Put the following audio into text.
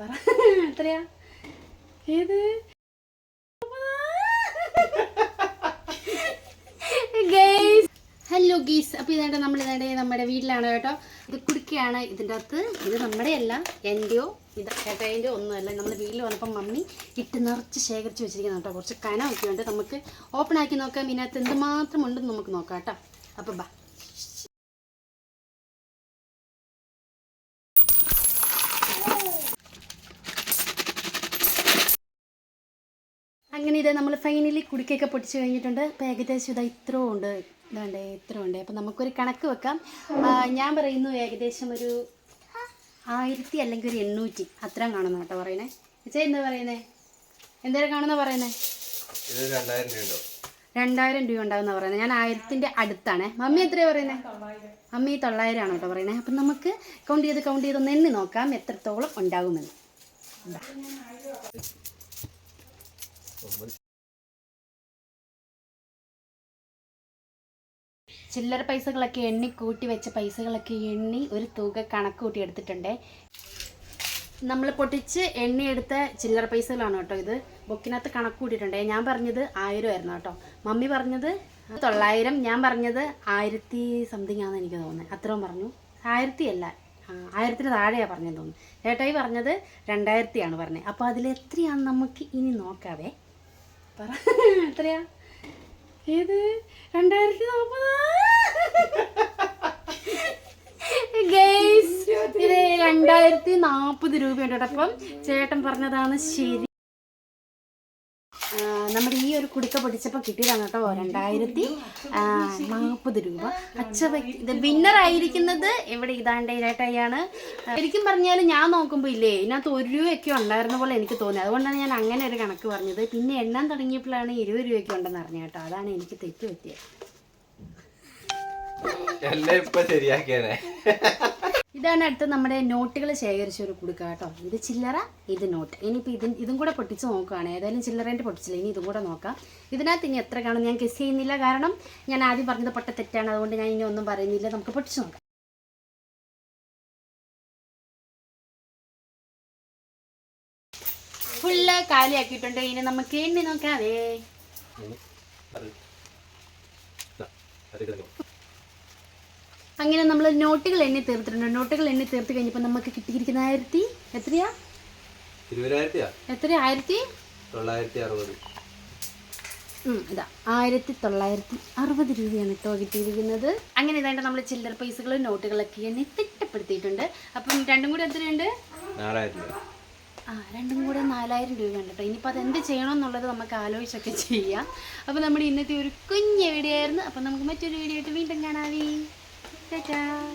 പറ. എത്രയാ? ഏത്? ഹലോ ഗീസ് അപ്പോൾ ഇതായിട്ട് നമ്മൾ ഇതായിട്ട് നമ്മുടെ വീട്ടിലാണ് കേട്ടോ. ഇത് കുടിക്കുകയാണ് ഇതിന്റെ അകത്ത്. ഇത് നമ്മുടെ അല്ല എന്റെയോ ഇത് ചേട്ടായിന്റെ ഒന്നുമല്ല നമ്മൾ വീട്ടിൽ വന്നപ്പോൾ മമ്മി ഇട്ട് നിറച്ച് ശേഖരിച്ച് വെച്ചിരിക്കുന്ന കേട്ടോ. കുറച്ച് കനമൊക്കെ ഉണ്ട്. നമുക്ക് ഓപ്പൺ ആക്കി നോക്കാം. ഇതിനകത്ത് എന്തുമാത്രം ഉണ്ടെന്ന് നമുക്ക് നോക്കാം കേട്ടോ. അപ്പോൾ ബാ അങ്ങനെ ഇത് നമ്മൾ ഫൈനലി കുടിക്കൊക്കെ പൊട്ടിച്ച് കഴിഞ്ഞിട്ടുണ്ട്. അപ്പോൾ ഏകദേശം ഇത് ഇത്രയും ഉണ്ട്. ഇതാണ്ട് ഇത്ര ഉണ്ട്. അപ്പം നമുക്കൊരു കണക്ക് വെക്കാം. ഞാൻ പറയുന്നു ഏകദേശം ഒരു ആയിരത്തി അല്ലെങ്കിൽ ഒരു എണ്ണൂറ്റി. അത്രയും കാണുന്നു കേട്ടോ പറയണേ ചേച്ചി എന്താ പറയുന്നേ? എന്തേലും കാണുന്ന പറയുന്നേ? രണ്ടായിരം രൂപ ഉണ്ടാകുന്ന പറയുന്നത് ഞാൻ ആയിരത്തിന്റെ അടുത്താണ്. മമ്മി എത്രയാണ് പറയുന്നത് മമ്മി തൊള്ളായിരം ആണ് കേട്ടോ പറയുന്നത് അപ്പം നമുക്ക് കൗണ്ട് ചെയ്ത് കൗണ്ട് ചെയ്ത് ഒന്ന് എണ്ണി നോക്കാം എത്രത്തോളം ഉണ്ടാകുമെന്ന് ചില്ലറ പൈസകളൊക്കെ എണ്ണി കൂട്ടി വെച്ച പൈസകളൊക്കെ എണ്ണി ഒരു തുക കണക്ക് കൂട്ടി എടുത്തിട്ടുണ്ട്. നമ്മൾ പൊട്ടിച്ച് എണ്ണിയെടുത്ത ചില്ലറ പൈസകളാണ് കേട്ടോ ഇത്. ബുക്കിനകത്ത് കണക്ക് കൂട്ടിയിട്ടുണ്ട്. ഞാൻ പറഞ്ഞത് ആയിരം ആയിരുന്നു കേട്ടോ. മമ്മി പറഞ്ഞത് തൊള്ളായിരം. ഞാൻ പറഞ്ഞത് ആയിരത്തി സംതിങ് ആണെന്ന് എനിക്ക് തോന്നുന്നത് അത്രയും പറഞ്ഞു. ആയിരത്തി അല്ല. ആയിരത്തിന് താഴെയാണ് പറഞ്ഞത് തോന്നുന്നു. ചേട്ടായി പറഞ്ഞത് രണ്ടായിരത്തിയാണ് പറഞ്ഞത് അപ്പോൾ അതിൽ എത്രയാണ് നമുക്ക് ഇനി നോക്കാവേ. പറ. എത്രയാ? ഏത്? രണ്ടായിരത്തി നാൽപ്പത് രണ്ടായിരത്തി നാൽപ്പത് രൂപയുണ്ട് അപ്പം ചേട്ടൻ പറഞ്ഞതാണ് ശരി. നമ്മുടെ ഈ ഒരു കുടിക്ക പൊടിച്ചപ്പോൾ കിട്ടിയതാണ് കേട്ടോ രണ്ടായിരത്തി നാൽപ്പത് രൂപ. അച്ഛ ഇത് വിന്നർ ആയിരിക്കുന്നത് ഇവിടെ ഇതാണ്ട് ഇരട്ടയാണ് ശരിക്കും പറഞ്ഞാൽ ഞാൻ നോക്കുമ്പോൾ ഇല്ലേ ഇതിനകത്ത് ഒരു രൂപയൊക്കെ ഉണ്ടായിരുന്ന പോലെ എനിക്ക് തോന്നി. അതുകൊണ്ടാണ് ഞാൻ അങ്ങനെ ഒരു കണക്ക് പറഞ്ഞത്. പിന്നെ എണ്ണം തുടങ്ങിയപ്പോഴാണ് ഇരുപത് രൂപയൊക്കെ ഉണ്ടെന്ന് അറിഞ്ഞ കേട്ടോ. അതാണ് എനിക്ക് തെറ്റ് പറ്റിയത് എല്ലാം ഇപ്പൊ ശരിയാക്കിയാനെ. ഇതാണ് അടുത്ത് നമ്മുടെ നോട്ടുകൾ ശേഖരിച്ച ഒരു കുടുക്ക കേട്ടോ. ഇത് ചില്ലറ ഇത് നോട്ട്. ഇനിയിപ്പോൾ ഇതിൻ ഇതും കൂടെ പൊട്ടിച്ച് നോക്കുകയാണ്. ഏതായാലും ചില്ലറേന്റെ പൊട്ടിച്ചില്ല. ഇനി ഇതും കൂടെ നോക്കാം. ഇതിനകത്ത് ഇനി എത്ര കാണും ഞാൻ ഗസ് ചെയ്യുന്നില്ല. കാരണം ഞാൻ ആദ്യം പറഞ്ഞത് പൊട്ട തെറ്റാണ്. അതുകൊണ്ട് ഞാൻ ഇനി ഒന്നും പറയുന്നില്ല. നമുക്ക് പൊട്ടിച്ച് നോക്കാം. ഫുള്ള് കാലിയാക്കിയിട്ടുണ്ട്. ഇനി നമുക്ക് എണ്ണി നോക്കാവേ അങ്ങനെ നമ്മൾ നോട്ടുകൾ എണ്ണി തീർത്തിട്ടുണ്ട്. നോട്ടുകൾ എണ്ണി തീർത്ത് കഴിഞ്ഞപ്പോൾ നമുക്ക് കിട്ടിയിരിക്കുന്ന ആയിരത്തി എത്രയാ? എത്ര ആയിരത്തി? തൊള്ളായിരത്തി അറുപത് ഇതാ. ആയിരത്തി തൊള്ളായിരത്തി അറുപത് രൂപയാണ് കേട്ടോ കിട്ടിയിരിക്കുന്നത്. അങ്ങനെ ഇതായിട്ട് നമ്മൾ ചില്ലർ പൈസകളും നോട്ടുകളൊക്കെ എണ്ണി തിട്ടപ്പെടുത്തിയിട്ടുണ്ട്. അപ്പം രണ്ടും കൂടെ എത്രയുണ്ട്? ആ രണ്ടും കൂടെ നാലായിരം രൂപ കേട്ടോ ഇനിയിപ്പോൾ അത് എന്ത് ചെയ്യണമെന്നുള്ളത് നമുക്ക് ആലോചിച്ചൊക്കെ ചെയ്യാം. അപ്പോൾ നമ്മുടെ ഇന്നത്തെ ഒരു കുഞ്ഞ് വീഡിയോ ആയിരുന്നു. അപ്പോൾ നമുക്ക് മറ്റൊരു വീഡിയോ ആയിട്ട് വീണ്ടും കാണാവേ. 大家